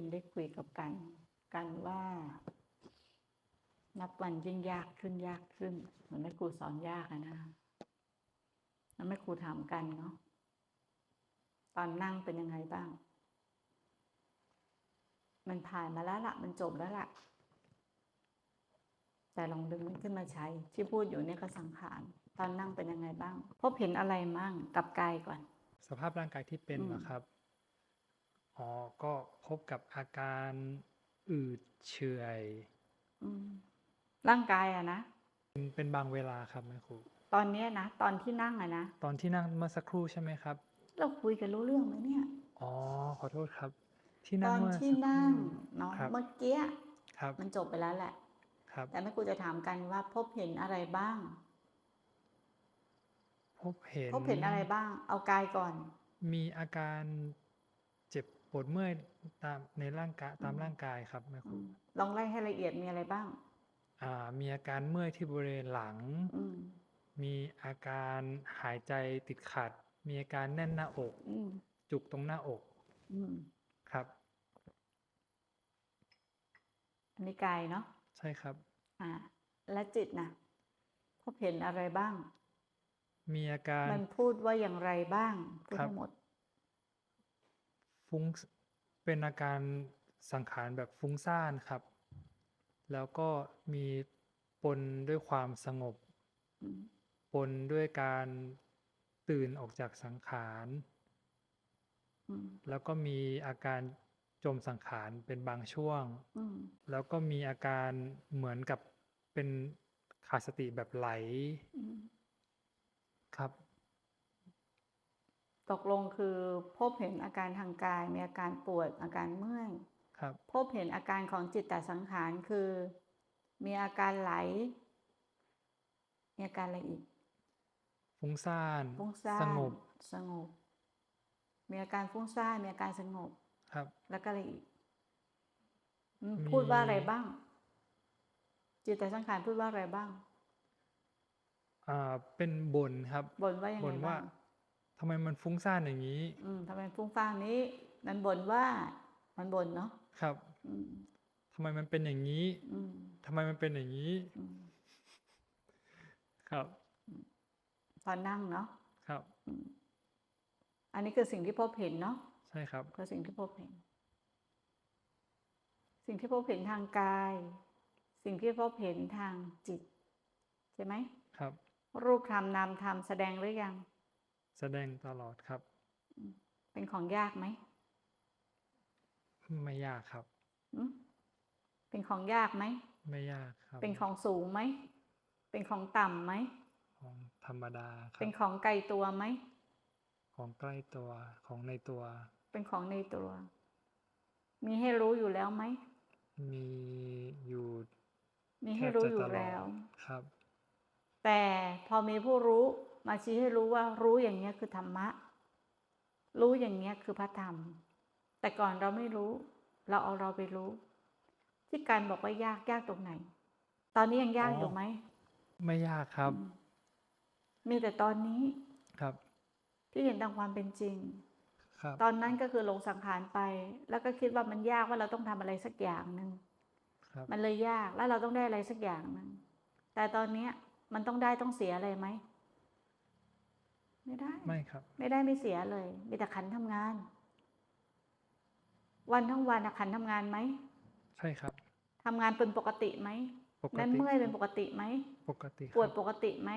ย็นได้คุยกับกัน กันว่า นับวันยิ่งยากขึ้นยากขึ้น เหมือนแม่ครูสอนยากอะนะแล้วแม่ครูถามกันเนาะตอนนั่งเป็นยังไงบ้าง มันผ่านมาแล้วละมันจบแล้วละแต่ลองดึงมันขึ้นมาใช้ ที่พูดอยู่เนี่ยก็สังขารตอนนั่งเป็นยังไงบ้าง พบเห็นอะไรมั่งกับกายก่อน สภาพร่างกายที่เป็นอืมเหรอครับ อ๋อก็พบกับอาการอืดเฉื่อย อืมร่างกายอะนะ เป็นเป็นบางเวลาครับแม่ครู ตอนเนี้ยนะ ตอนที่นั่งอะนะ ตอนที่นั่งเมื่อสักครู่ใช่ไหมครับ เราคุยกันรู้เรื่องไหมเนี่ย อ๋อขอโทษครับ ที่ตนั่งอนเมื่อที่สักคนั่งรู่ เนาะครับ เมื่อกี้ครับมันจบไปแล้วแหละ ครับ แต่แม่ครูจะถามกันว่าพบเห็นอะไรบ้าง พบเห็นพบเห็นอะไรบ้าง เอากายก่อน มีอาการเจ็บ ปวดเมื่อยตามในร่างกายตามอืมร่างกายครับแม่คอืรูมลองไล่ให้ละเอียดมีอะไรบ้าง อ่า มีอาการเมื่อยที่บริเวณหลังอืมมีอาการหายใจติดขัด มีอาการแน่นหน้าอกอืมจุกตรงหน้าอกอืมครับ อันนี้กายเนาะ ใช่ครับ อ่า และจิตนะพบเห็นอะไรบ้าง มีอาการ มันพูดว่าอย่างไรบ้างพูดครับทั้งหมด ฟุ้งเป็นอาการสังขารแบบฟุ้งซ่านครับ แล้วก็มีปนด้วยความสงบ ปนด้วยการตื่นออกจากสังขาร แล้วก็มีอาการจมสังขารเป็นบางช่วง แล้วก็มีอาการเหมือนกับเป็นขาดสติแบบไหล ครับ ตกลงคือพบเห็นอาการทางกายมีอาการปวดอาการเมื่อยครับ พบเห็นอาการของจิตตสังขารคือ มีอาการไหล มีอาการอะไรอีกฟุ้งซ่านฟุ้งซ่านสงบสงบ มีอาการฟุ้งซ่านมีอาการสงบครับ แล้วก็อะไรอีกอืมมีพูดว่าอะไรบ้าง จิตตสังขารพูดว่าอะไรบ้าง อ่าเป็นบ่นครับบ่นว่ายังไงบ่นว่าบ้าง ทำไมมันฟุ้งซ่านอย่างนี้ อืมทำไมฟุ้งซ่านนี้ มันบ่นว่า มันบ่นเนาะ ครับ อืมทำไมมันเป็นอย่างนี้ อืมทำไมมันเป็นอย่างนี้อืมครับ ตอนนั่งเนาะ ครับอืมอันนี้คือสิ่งที่พบเห็นเนาะ ใช่ครับ คือสิ่งที่พบเห็น สิ่งที่พบเห็นทางกาย สิ่งที่พบเห็นทางจิต ใช่ไหม ครับ รูปธรรมนามธรรมแสดงหรือยัง แสดงตลอดครับ เป็นของยากไหม ไม่ยากครับอืมเป็นของยากไหม ไม่ยากครับ เป็นของสูงไหม เป็นของต่ำไหม ของธรรมดาครัเป็นบของไกลตัวไหม ของใกล้ตัว ของในตัว เป็นของในตัว มีให้รู้อยู่แล้วไหม มีอยู่ มีแทให้บรู้จะอยู่ตลอแล้วดครับ แต่พอมีผู้รู้ มาชี้ให้รู้ว่ารู้อย่างเนี้ยคือธรรมะ รู้อย่างเนี้ยคือพระธรรม แต่ก่อนเราไม่รู้ เราเอาเราไปรู้ ที่การบอกว่ายากยากตรงไหน ตอนนี้ยังยากอ๋ออยู่ไหมไม่ยากครับอืมมีแต่ตอนนี้ครับ ที่เห็นตามความเป็นจริงครับตอนนั้นก็คือลงสังขารไป แล้วก็คิดว่ามันยากว่าเราต้องทำอะไรสักอย่างหนึ่งครับมันเลยยากแล้วเราต้องได้อะไรสักอย่างหนึ่งแต่ตอนเนี้ยมันต้องได้ต้องเสียอะไรไหม ไม่ได้ ไม่ครับ ไม่ได้ไม่เสียเลย มีแต่ขันทำงาน วันทั้งวันอะขันทำงานไหม ใช่ครับทำงานเป็นปกติไหมปกนั้นติเมื่อยเป็นปกติไหม ปกติคปวดรับปกติไหม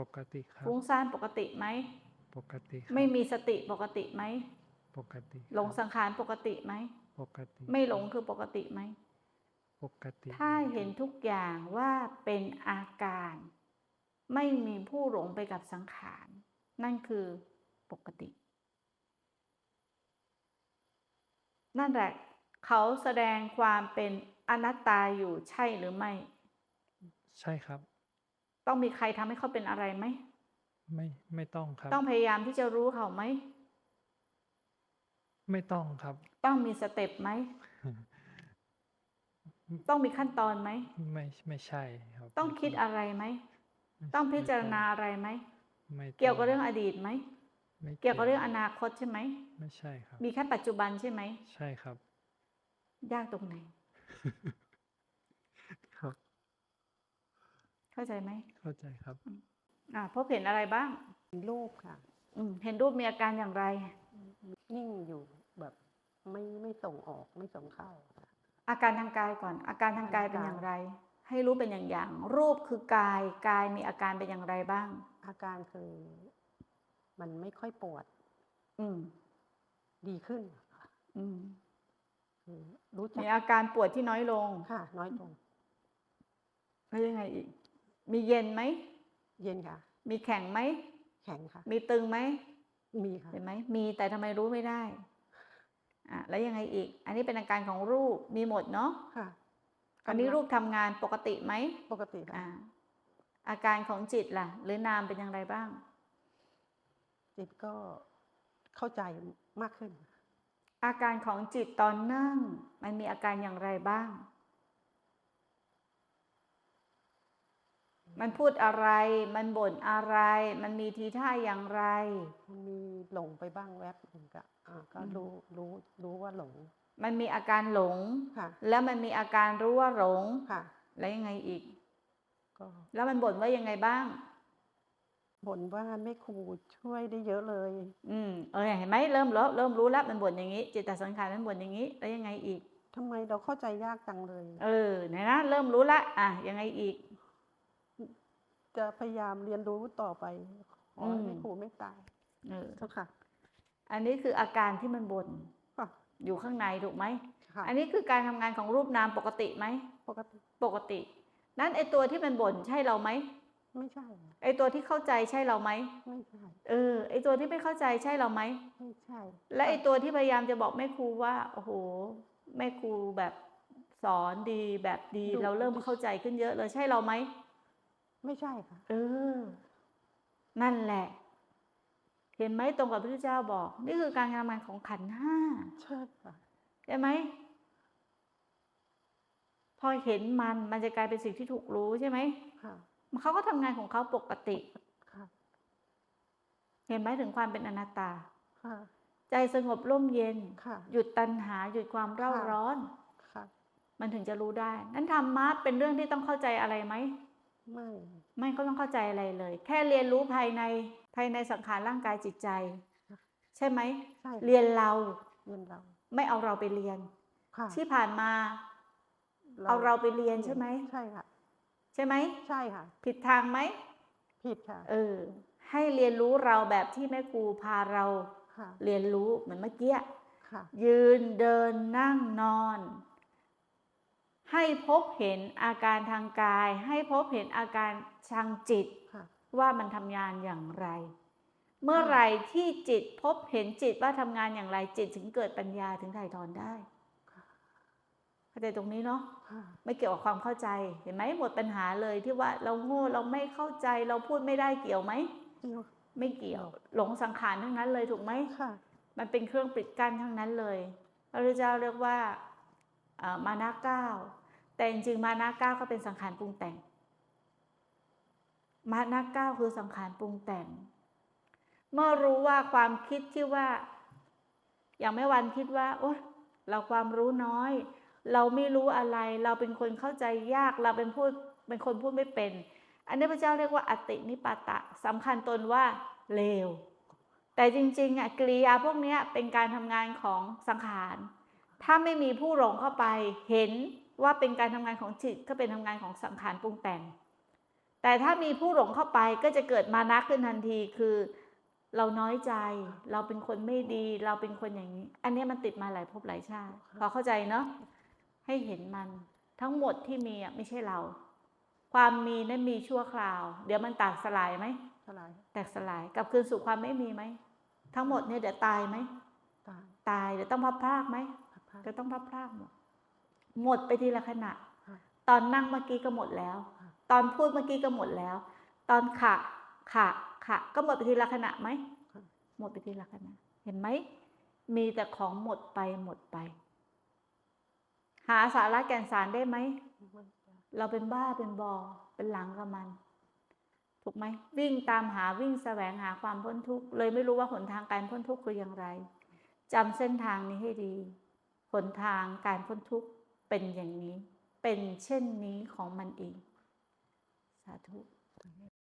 ปกติครับฟุ้งซ่านปกติไหม ปกติครับไม่มีสติปกติไหม ปกติ หลงครับสังขารปกติไหม ปกติ ไม่หลงคือปกติไหม ปกติ ถ้าเห็นทุกอย่างว่าเป็นอาการ ไม่มีผู้หลงไปกับสังขาร นั่นคือปกติ นั่นแหละ เขาแสดงความเป็นอนัตตาอยู่ใช่หรือไม่ ใช่ครับ ต้องมีใครทำให้เขาเป็นอะไรไหม ไม่ไม่ต้องครับ ต้องพยายามที่จะรู้เขาไหม ไม่ต้องครับ ต้องมีสเต็ปไหมต้องมีขั้นตอนไหม ไม่ไม่ใช่ครับ ต้องคิดอะไรไหมไม่ต้องพิไม่จารณาอะไรไหม ไม่เกี่ยวกับต้เรื่องอดีตไหมไม่เกี่ยวกับเรื่องอนาคตใช่ไหมไม่ใช่ครับ มีแค่ปัจจุบันใช่ไหมใช่ครับ ยากตรงไหน ครับ เข้าใจไหมเข้าใจครับ อ่าพบเห็นอะไรบ้างเป็นรูปค่ะ อืมเห็นรูปมีอาการอย่างไร นิ่งอยู่แบบไม่ไม่ส่งออกไม่ส่งเข้าค่ะอาการทางกายก่อน อาการทางกายเป็นอย่างไร ให้รู้เป็นอย่างอย่างรูปคือกาย กายมีอาการเป็นอย่างไรบ้าง อาการคือมันไม่ค่อยปวด อืม ดีขึ้นค่ะอืมคือรู้จักมีอาการปวดที่น้อยลง ค่ะ น้อยลง แล้วยังไงอีก มีเย็นไหม เย็นค่ะ มีแข็งไหม แข็งค่ะ มีตึงไหม มีค่ะ เห็นไหม มีแต่ทำไมรู้ไม่ได้ อะ แล้วยังไงอีก อันนี้เป็นอาการของรูป มีหมดเนาะ ค่ะ อันนี้รูปทำงานปกติไหมปกติค่ะอ่าอาการของจิตล่ะ หรือนามเป็นอย่างไรบ้าง จิตก็เข้าใจมากขึ้น อาการของจิตตอนนั่ง มันมีอาการอย่างไรบ้าง มันพูดอะไร มันบ่นอะไร มันมีทีท่าอย่างไรมันมีหลงไปบ้างแวบหนึ่งก็อ่าก็อืมรู้รู้รู้ว่าหลง มันมีอาการหลง ค่ะ แล้วมันมีอาการรู้ว่าหลง ค่ะ แล้วยังไงอีก ก็แล้วมันบ่นว่ายังไงบ้าง บ่นว่าแม่ครูช่วยได้เยอะเลย อืม เออเห็นไหมเริ่มรู้เริ่มรู้แล้วมันบ่นอย่างนี้ จิตตสังขารมันบ่นอย่างนี้ แล้วยังไงอีก ทำไมเราเข้าใจยากจังเลย เออเนี่ยนะเริ่มรู้ละ อะยังไงอีก จะพยายามเรียนรู้ต่อไปขอให้อืมแม่ครูไม่ตาย เออ เจ้าค่ะ อันนี้คืออาการที่มันบ่นค่ะ อยู่ข้างในถูกไหมค่ะอันนี้คือการทำงานของรูปนามปกติไหม ปกติ ปกติ นั้นไอตัวที่มันบ่นใช่เราไหม ไม่ใช่ ไอตัวที่เข้าใจใช่เราไหม ไม่ใช่ เออ ไอตัวที่ไม่เข้าใจใช่เราไหม ไม่ใช่ และไอตัวที่พยายามจะบอกแม่ครูว่า โอ้โห แม่ครูแบบสอนดีแบบดี เราเริ่มเข้าใจขึ้นเยอะเลยใช่เราไหม ไม่ใช่ค่ะ เออ นั่นแหละ เห็นไหมตรงกับพระพุทธเจ้าบอก นี่คือการทำงานของขันธ์ห้าใช่ค่ะใช่ไหมพอเห็นมันมันจะกลายเป็นสิ่งที่ถูกรู้ใช่ไหมค่ะเขาก็ทำงานของเขาปกติค่ะเห็นไหมถึงความเป็นอนัตตาค่ะใจสงบร่มเย็นค่ะหยุดตัณหาหยุดความเร่าค่ะร้อนค่ะมันถึงจะรู้ได้ นั้นธรรมะเป็นเรื่องที่ต้องเข้าใจอะไรไหม ไม่ไม่ก็ต้องเข้าใจอะไรเลย แค่เรียนรู้ภายในภายในสังขารร่างกายจิตใจ ใช่ไหมใช่เรียนเราเรียนเรา ไม่เอาเราไปเรียนค่ะที่ผ่านมา เอาเราไปเรียนใช่ไหมใช่ค่ะ ใช่ไหมใช่ค่ะ ผิดทางไหมผิดค่ะ เออ ให้เรียนรู้เราแบบที่แม่ครูพาเราค่ะเรียนรู้เหมือนเมื่อกี้ค่ะยืนเดินนั่งนอน ให้พบเห็นอาการทางกาย ให้พบเห็นอาการทางจิตค่ะว่ามันทำงานอย่างไร เมื่อไหร่ที่จิตพบเห็นจิตว่าทำงานอย่างไรจิตถึงเกิดปัญญาถึงถ่ายถอนได้ค่ะเข้าใจตรงนี้เนาะค่ะไม่เกี่ยวกับความเข้าใจเห็นไหมหมดปัญหาเลยที่ว่าเราโง่เราไม่เข้าใจเราพูดไม่ได้เกี่ยวไหมจริงเหรอไม่เกี่ยวหลงสังขารทั้งนั้นเลยถูกไหมค่ะมันเป็นเครื่องปิดกั้นทั้งนั้นเลยพระพุทธเจ้าเรียกว่าเอ่อ มานะเก้าแต่จริงๆมานะเก้าก็เป็นสังขารปรุงแต่ง มานะเก้าคือสังขารปรุงแต่ง เมื่อรู้ว่าความคิดที่ว่า อย่างแม่วันคิดว่า โอ๊ยเราความรู้น้อย เราไม่รู้อะไร เราเป็นคนเข้าใจยากเราเป็นพูดเป็นคนพูดไม่เป็น อันนี้พระเจ้าเรียกว่าอตินิปาตะสำคัญตนว่าเลวแต่จริงๆอะกริยาพวกนี้เป็นการทำงานของสังขาร ถ้าไม่มีผู้หลงเข้าไปเห็นว่าเป็นการทำงานของจิตก็เป็นทำงานของสังขารปรุงแต่ง แต่ถ้ามีผู้หลงเข้าไปก็จะเกิดมานะขึ้นทันทีคือ เราน้อยใจ เราเป็นคนไม่ดี เราเป็นคนอย่างนี้ อันเนี้ยมันติดมาหลายภพหลายชาติพอเข้าใจเนาะให้เห็นมันทั้งหมดที่มีอะไม่ใช่เรา ความมีนั้นมีชั่วคราว เดี๋ยวมันแตกสลายไหมสลายแตกสลายกลับคืนสู่ความไม่มีไหมทั้งหมดเนี่ยเดี๋ยวตายไหมตายตายเดี๋ยวต้องพับพรากไหม พัดพาก็ต้องพับพรากหมดหมดไปทีละขณะค่ะตอนนั่งเมื่อกี้ก็หมดแล้วค่ะตอนพูดเมื่อกี้ก็หมดแล้ว ตอนขะขะขะก็หมดไปทีละขณะไหมค่ะหมดไปทีละขณะ เห็นไหมมีแต่ของหมดไปหมดไป หาสาระแก่นสารได้ไหมไม่ได้เราเป็นบ้าเป็นบอเป็นหลังกับมัน ถูกไหมวิ่งตามหาวิ่งแสวงหาความพ้นทุกข์เลยไม่รู้ว่าหนทางการพ้นทุกข์คืออย่างไรจำเส้นทางนี้ให้ดีห หนทางการพ้นทุกข์เป็นอย่างนี้ เป็นเช่นนี้ของมันเอง สาธุ